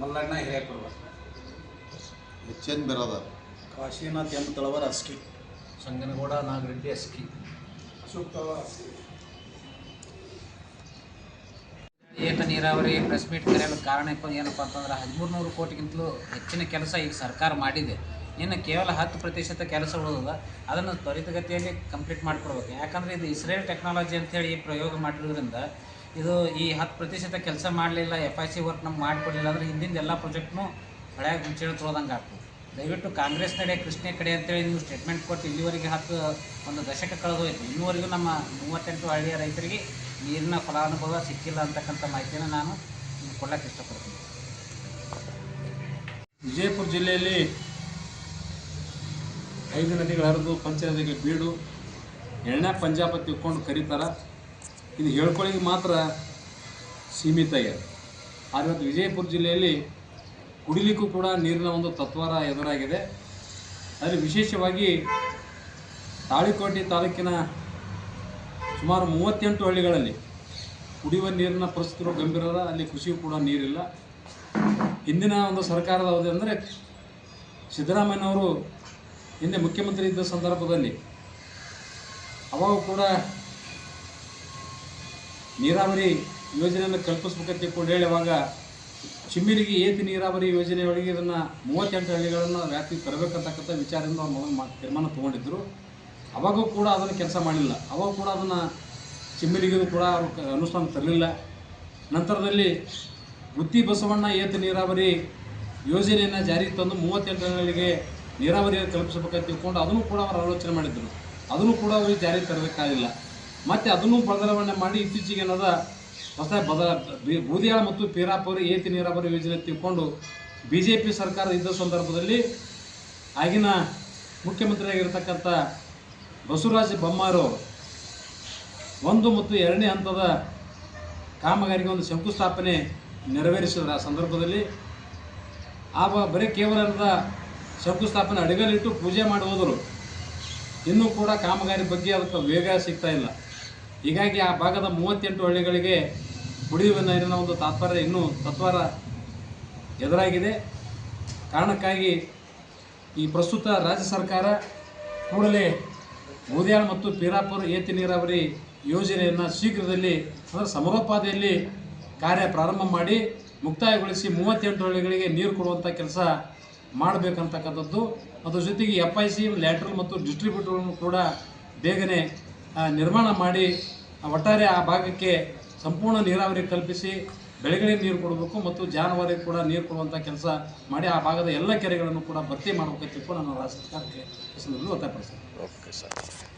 Mallanna Hirekurva H N Kashinath M Talavara Aski. Sanganagouda Nagareddy Aski. ಏತ ನೀರಾವರಿ press meet ಕರೆಯಲು ಕಾರಣ ಏನಪ್ಪ ಅಂತಂದ್ರೆ ಹದಿಮೂರು ನೂರು ಕೋಟಿಗಿಂತಲೂ ಹೆಚ್ಚಿನ ಕೆಲಸ ಈಗ ಸರ್ಕಾರ ಮಾಡಿದೆ. ಇನ್ನು ಕೇವಲ ಹತ್ತು ಪ್ರತಿಶತ ಕೆಲಸ ಉಳಿದದ. ಅದನ್ನು ತ್ವರಿತಗತಿಯಲ್ಲಿ ಕಂಪ್ಲೀಟ್ ಮಾಡಿಕೊಡ್ಬೇಕು. ಯಾಕಂದರೆ ಇದು ಇಸ್ರೇಲ್ ಟೆಕ್ನಾಲಜಿ ಅಂತೇಳಿ ಈ ಪ್ರಯೋಗ ಮಾಡಿರೋದ್ರಿಂದ ಇದು ಈ ಹತ್ತು ಪ್ರತಿಶತ ಕೆಲಸ ಮಾಡಲಿಲ್ಲ ಎಫ್ ಐ ಸಿ ವರ್ಕ್ ನಮ್ಗೆ ಮಾಡಿಕೊಡ್ಲಿಲ್ಲ ಅಂದರೆ ಹಿಂದಿನ ಎಲ್ಲ ಪ್ರಾಜೆಕ್ಟ್ನು ಹಳೆಯ ಮುಂಚೆ ತೊಳೋದಂಗೆ ಆಗ್ತದೆ. ದಯವಿಟ್ಟು ಕಾಂಗ್ರೆಸ್ ನಡೆ, ಕೃಷ್ಣೆ ಕಡೆ ಅಂತೇಳಿ ನೀವು ಸ್ಟೇಟ್ಮೆಂಟ್ ಕೊಟ್ಟು ಇಲ್ಲಿವರೆಗೆ ಹತ್ತು, ಒಂದು ದಶಕ ಕಳೆದೋಯ್ತು. ಇನ್ನುವರೆಗೂ ನಮ್ಮ ಮೂವತ್ತೆಂಟು ಹಳ್ಳಿಯ ರೈತರಿಗೆ ನೀರಿನ ಫಲಾನುಭವ ಸಿಕ್ಕಿಲ್ಲ ಅಂತಕ್ಕಂಥ ಮಾಹಿತಿಯನ್ನು ನಾನು ನಿಮ್ಗೆ ಕೊಡ್ಲಿಕ್ಕೆ ಇಷ್ಟಪಡ್ತೀನಿ. ವಿಜಯಪುರ ಜಿಲ್ಲೆಯಲ್ಲಿ ಐದು ನದಿಗಳು ಹರಿದು ಪಂಚನದಿಗೆ ಬೀಡು ಎಣ್ಣೆ ಪಂಜಾಬ ತಿಳ್ಕೊಂಡು ಕರೀತಾರೆ. ಇದು ಹೇಳ್ಕೊಳ್ಳಿಗೆ ಮಾತ್ರ ಸೀಮಿತ ಇದೆ ಆದರೆ ವಿಜಯಪುರ ಜಿಲ್ಲೆಯಲ್ಲಿ ಕುಡಿಲಿಕ್ಕೂ ಕೂಡ ನೀರಿನ ಒಂದು ತತ್ವಾರ ಎದುರಾಗಿದೆ. ಅದರಲ್ಲಿ ವಿಶೇಷವಾಗಿ ತಾಳಿಕೋಟೆ ತಾಲೂಕಿನ ಸುಮಾರು ಮೂವತ್ತೆಂಟು ಹಳ್ಳಿಗಳಲ್ಲಿ ಕುಡಿಯುವ ನೀರಿನ ಪರಿಸ್ಥಿತಿಗಳು ಗಂಭೀರ ಅಲ್ಲಿ ಕೃಷಿಯೂ ಕೂಡ ನೀರಿಲ್ಲ. ಹಿಂದಿನ ಒಂದು ಸರ್ಕಾರದ ಅವಧಿ ಅಂದರೆ ಸಿದ್ದರಾಮಯ್ಯನವರು ಹಿಂದೆ ಮುಖ್ಯಮಂತ್ರಿ ಇದ್ದ ಸಂದರ್ಭದಲ್ಲಿ ಅವಾಗ ಕೂಡ ನೀರಾವರಿ ಯೋಜನೆಯನ್ನು ಕಲ್ಪಿಸ್ಬೇಕಂತ ಕೂಡ ಹೇಳುವಾಗ ಚಿಮ್ಮಿರಿಗೆ ಏತಿ ನೀರಾವರಿ ಯೋಜನೆಯೊಳಗೆ ಇದನ್ನು ಮೂವತ್ತೆಂಟು ಹಳ್ಳಿಗಳನ್ನು ವ್ಯಾಪ್ತಿ ತರಬೇಕಂತಕ್ಕಂಥ ವಿಚಾರದಿಂದ ಅವ್ರು ಮೊದಲು ತೀರ್ಮಾನ ತೊಗೊಂಡಿದ್ದರು ಅವಾಗೂ ಕೂಡ ಅದನ್ನು ಕೆಲಸ ಮಾಡಲಿಲ್ಲ ಅವಾಗ ಕೂಡ ಅದನ್ನು ಚಿಮ್ಮಿರಿಗೂ ಕೂಡ ಅವರು ಅನುಷ್ಠಾನ ತರಲಿಲ್ಲ. ನಂತರದಲ್ಲಿ ಗುತ್ತಿ ಬಸವಣ್ಣ ಏತ ನೀರಾವರಿ ಯೋಜನೆಯನ್ನು ಜಾರಿಗೆ ತಂದು ಮೂವತ್ತೆಂಟು ಹಳ್ಳಿಗೆ ನೀರಾವರಿಯನ್ನು ಕಲ್ಪಿಸಬೇಕಂತ ತಿಳ್ಕೊಂಡು ಅದನ್ನು ಕೂಡ ಅವರು ಆಲೋಚನೆ ಮಾಡಿದ್ದರು ಅದನ್ನು ಕೂಡ ಅವರು ಜಾರಿಗೆ ತರಬೇಕಾಗಿಲ್ಲ. ಮತ್ತು ಅದನ್ನು ಬದಲಾವಣೆ ಮಾಡಿ ಇತ್ತೀಚೆಗೆ ಏನದ ಹೊಸ ಬದಲ ಬೂದಿಯಾಳ ಮತ್ತು ಪೀರಾಪುರ ಏತಿ ನೀರಾವರಿ ಯೋಜನೆ ತಿಳ್ಕೊಂಡು ಬಿ ಜೆ ಪಿ ಸರ್ಕಾರ ಇದ್ದ ಸಂದರ್ಭದಲ್ಲಿ ಆಗಿನ ಮುಖ್ಯಮಂತ್ರಿಯಾಗಿರ್ತಕ್ಕಂಥ ಬಸವರಾಜ ಬೊಮ್ಮಾರು ಒಂದು ಮತ್ತು ಎರಡನೇ ಹಂತದ ಕಾಮಗಾರಿಗೆ ಒಂದು ಶಂಕುಸ್ಥಾಪನೆ ನೆರವೇರಿಸಿದ್ರು. ಆ ಸಂದರ್ಭದಲ್ಲಿ ಆ ಬರೀ ಕೇವಲ ಶಂಕುಸ್ಥಾಪನೆ ಅಡಿಗಲಿಟ್ಟು ಪೂಜೆ ಮಾಡಿ ಇನ್ನೂ ಕೂಡ ಕಾಮಗಾರಿ ಬಗ್ಗೆ ಅದಕ್ಕೆ ವೇಗ ಸಿಗ್ತಾ ಇಲ್ಲ. ಹೀಗಾಗಿ ಆ ಭಾಗದ ಮೂವತ್ತೆಂಟು ಹಳ್ಳಿಗಳಿಗೆ ಕುಡಿಯುವ ನೀರಿನ ಒಂದು ತಾತ್ಪರ್ಯ ಇನ್ನೂ ತತ್ವಾರ ಎದುರಾಗಿದೆ. ಕಾರಣಕ್ಕಾಗಿ ಈ ಪ್ರಸ್ತುತ ರಾಜ್ಯ ಸರ್ಕಾರ ಕೂಡಲೇ ಬೂದ್ಯಾಳ ಮತ್ತು ಪೀರಾಪುರ ಏತಿ ನೀರಾವರಿ ಯೋಜನೆಯನ್ನು ಶೀಘ್ರದಲ್ಲಿ ಅಂದರೆ ಸಮರೋಪಾದಿಯಲ್ಲಿ ಕಾರ್ಯ ಪ್ರಾರಂಭ ಮಾಡಿ ಮುಕ್ತಾಯಗೊಳಿಸಿ ಮೂವತ್ತೆಂಟು ಹಳ್ಳಿಗಳಿಗೆ ನೀರು ಕೊಡುವಂಥ ಕೆಲಸ ಮಾಡಬೇಕಂತಕ್ಕಂಥದ್ದು. ಅದರ ಜೊತೆಗೆ ಎಫ್ ಐ ಸಿ ಲ್ಯಾಟ್ರಲ್ ಮತ್ತು ಡಿಸ್ಟ್ರಿಬ್ಯೂಟರ್ಗಳನ್ನು ಕೂಡ ಬೇಗನೆ ನಿರ್ಮಾಣ ಮಾಡಿ ಒಟ್ಟಾರೆ ಆ ಭಾಗಕ್ಕೆ ಸಂಪೂರ್ಣ ನೀರಾವರಿ ಕಲ್ಪಿಸಿ ಬೆಳೆಗಳಿಗೆ ನೀರು ಕೊಡಬೇಕು ಮತ್ತು ಜಾನುವಾರಿಗೆ ಕೂಡ ನೀರು ಕೊಡುವಂಥ ಕೆಲಸ ಮಾಡಿ ಆ ಭಾಗದ ಎಲ್ಲ ಕೆರೆಗಳನ್ನು ಕೂಡ ಭರ್ತಿ ಮಾಡಬೇಕಂತ ನಾನು ರಾಜ್ಯ ಸರ್ಕಾರಕ್ಕೆ ಈ ಓಕೆ ಸರ್